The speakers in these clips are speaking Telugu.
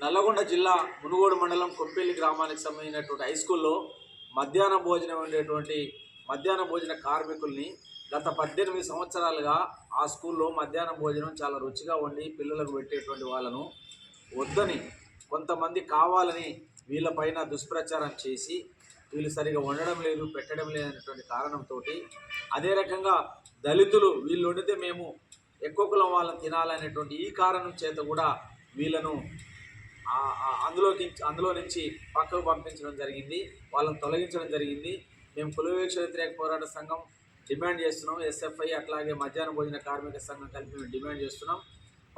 నల్లగొండ జిల్లా మునుగోడు మండలం కొంపేలి గ్రామానికి సంబంధించినటువంటి హై స్కూల్లో మధ్యాహ్న భోజనం ఉండేటువంటి మధ్యాహ్న భోజన కార్మికుల్ని గత పద్దెనిమిది సంవత్సరాలుగా ఆ స్కూల్లో మధ్యాహ్న భోజనం చాలా రుచిగా వండి పిల్లలకు పెట్టేటువంటి వాళ్ళను వద్దని కొంతమంది కావాలని వీళ్ళపైన దుష్ప్రచారం చేసి వీళ్ళు సరిగా వండడం లేదు పెట్టడం లేదనేటువంటి కారణంతో అదే రకంగా దళితులు వీళ్ళు వండితే మేము ఎక్కువ కులం వాళ్ళని తినాలనేటువంటి ఈ కారణం చేత కూడా వీళ్ళను అందులోకి అందులో నుంచి పక్కకు పంపించడం జరిగింది. వాళ్ళని తొలగించడం జరిగింది. మేము కుల వివక్ష వ్యతిరేక పోరాట సంఘం డిమాండ్ చేస్తున్నాం. ఎస్ఎఫ్ఐ అట్లాగే మధ్యాహ్న భోజన కార్మిక సంఘం కలిపి మేము డిమాండ్ చేస్తున్నాం.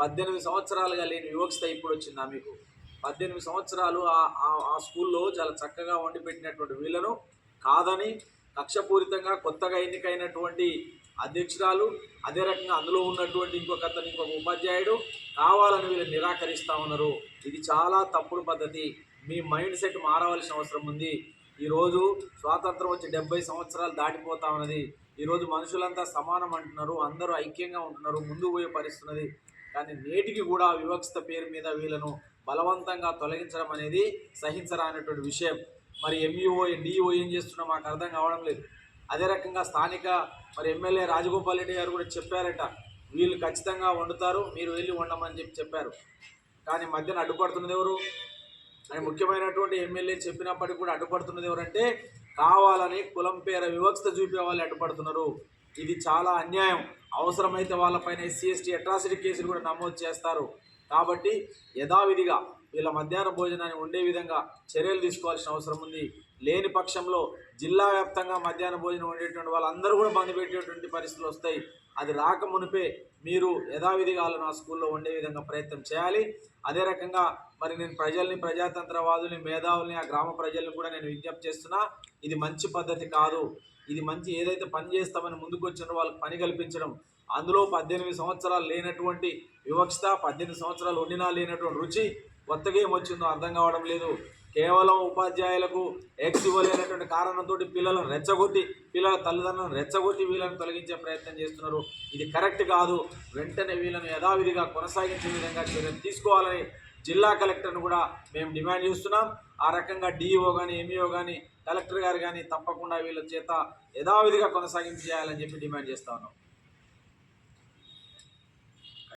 పద్దెనిమిది సంవత్సరాలుగా లేని వివక్షత ఇప్పుడు వచ్చిందా మీకు? పద్దెనిమిది సంవత్సరాలు ఆ- ఆ- ఆ స్కూల్లో చాలా చక్కగా వండి పెట్టినటువంటి వీళ్ళను కాదని కక్షపూరితంగా కొత్తగా ఎన్నికైనటువంటి అధ్యక్షురాలు అదే రకంగా అందులో ఉన్నటువంటి ఇంకొక అతను ఇంకొక ఉపాధ్యాయుడు కావాలని వీళ్ళు నిరాకరిస్తూ ఉన్నారు. ఇది చాలా తప్పుడు పద్ధతి. మీ మైండ్ సెట్ మారవలసిన అవసరం ఉంది. ఈరోజు స్వాతంత్రం వచ్చి డెబ్బై సంవత్సరాలు దాటిపోతా ఉన్నది. ఈరోజు మనుషులంతా సమానం అంటున్నారు అందరూ ఐక్యంగా ఉంటున్నారు ముందు పోయే పరిస్థితున్నది కానీ నేటికి కూడా వివక్షత పేరు మీద వీళ్ళను బలవంతంగా తొలగించడం అనేది సహించరానటువంటి విషయం. మరి ఎంఈఓ డిఓ ఏం చేస్తున్నా మాకు అర్థం కావడం లేదు. అదే రకంగా స్థానిక మరి ఎమ్మెల్యే రాజగోపాల్ రెడ్డి గారు కూడా చెప్పారట వీళ్ళు ఖచ్చితంగా వండుతారు మీరు వెళ్ళి వండమని చెప్పి చెప్పారు. కానీ మధ్యన అడ్డుపడుతున్నది ఎవరు? అని ముఖ్యమైనటువంటి ఎమ్మెల్యే చెప్పినప్పటికీ కూడా అడ్డుపడుతున్నది ఎవరంటే కావాలని కులం పేర వివక్షత చూపే వాళ్ళు అడ్డుపడుతున్నారు. ఇది చాలా అన్యాయం. అవసరమైతే వాళ్ళపైన ఎస్సీ ఎస్టీ అట్రాసిటీ కేసులు కూడా నమోదు చేస్తారు. కాబట్టి యథావిధిగా వీళ్ళ మధ్యాహ్న భోజనాన్ని ఉండే విధంగా చర్యలు తీసుకోవాల్సిన అవసరం ఉంది. లేని పక్షంలో జిల్లా వ్యాప్తంగా మధ్యాహ్న భోజనం వండేటువంటి వాళ్ళందరూ కూడా బంద్ పెట్టేటువంటి పరిస్థితులు వస్తాయి. అది రాక మునిపే మీరు యథావిధిగా వాళ్ళను ఆ స్కూల్లో ఉండే విధంగా ప్రయత్నం చేయాలి. అదే రకంగా మరి నేను ప్రజల్ని ప్రజాతంత్రవాదుల్ని మేధావుల్ని ఆ గ్రామ ప్రజల్ని కూడా నేను విజ్ఞప్తి చేస్తున్నా ఇది మంచి పద్ధతి కాదు. ఇది మంచి ఏదైతే పని చేస్తామని ముందుకు వచ్చిన వాళ్ళకి పని కల్పించడం. అందులో పద్దెనిమిది సంవత్సరాలు లేనటువంటి వివక్షత పద్దెనిమిది సంవత్సరాలు ఉండినా లేనటువంటి రుచి కొత్తగా ఏమొచ్చిందో అర్థం కావడం లేదు. కేవలం ఉపాధ్యాయులకు ఎక్స్ ఇవ్వలేనటువంటి కారణంతో పిల్లలను రెచ్చగొట్టి పిల్లల తల్లిదండ్రులను రెచ్చగొట్టి వీళ్ళని తొలగించే ప్రయత్నం చేస్తున్నారు. ఇది కరెక్ట్ కాదు. వెంటనే వీళ్ళను యథావిధిగా కొనసాగించే విధంగా చర్యలు తీసుకోవాలని జిల్లా కలెక్టర్ను కూడా మేము డిమాండ్ చేస్తున్నాం. ఆ రకంగా డిఈఓ కానీ ఎంఈఓ కానీ కలెక్టర్ గారు కానీ తప్పకుండా వీళ్ళ చేత యథావిధిగా కొనసాగింపు చేయాలని చెప్పి డిమాండ్ చేస్తా ఉన్నాం.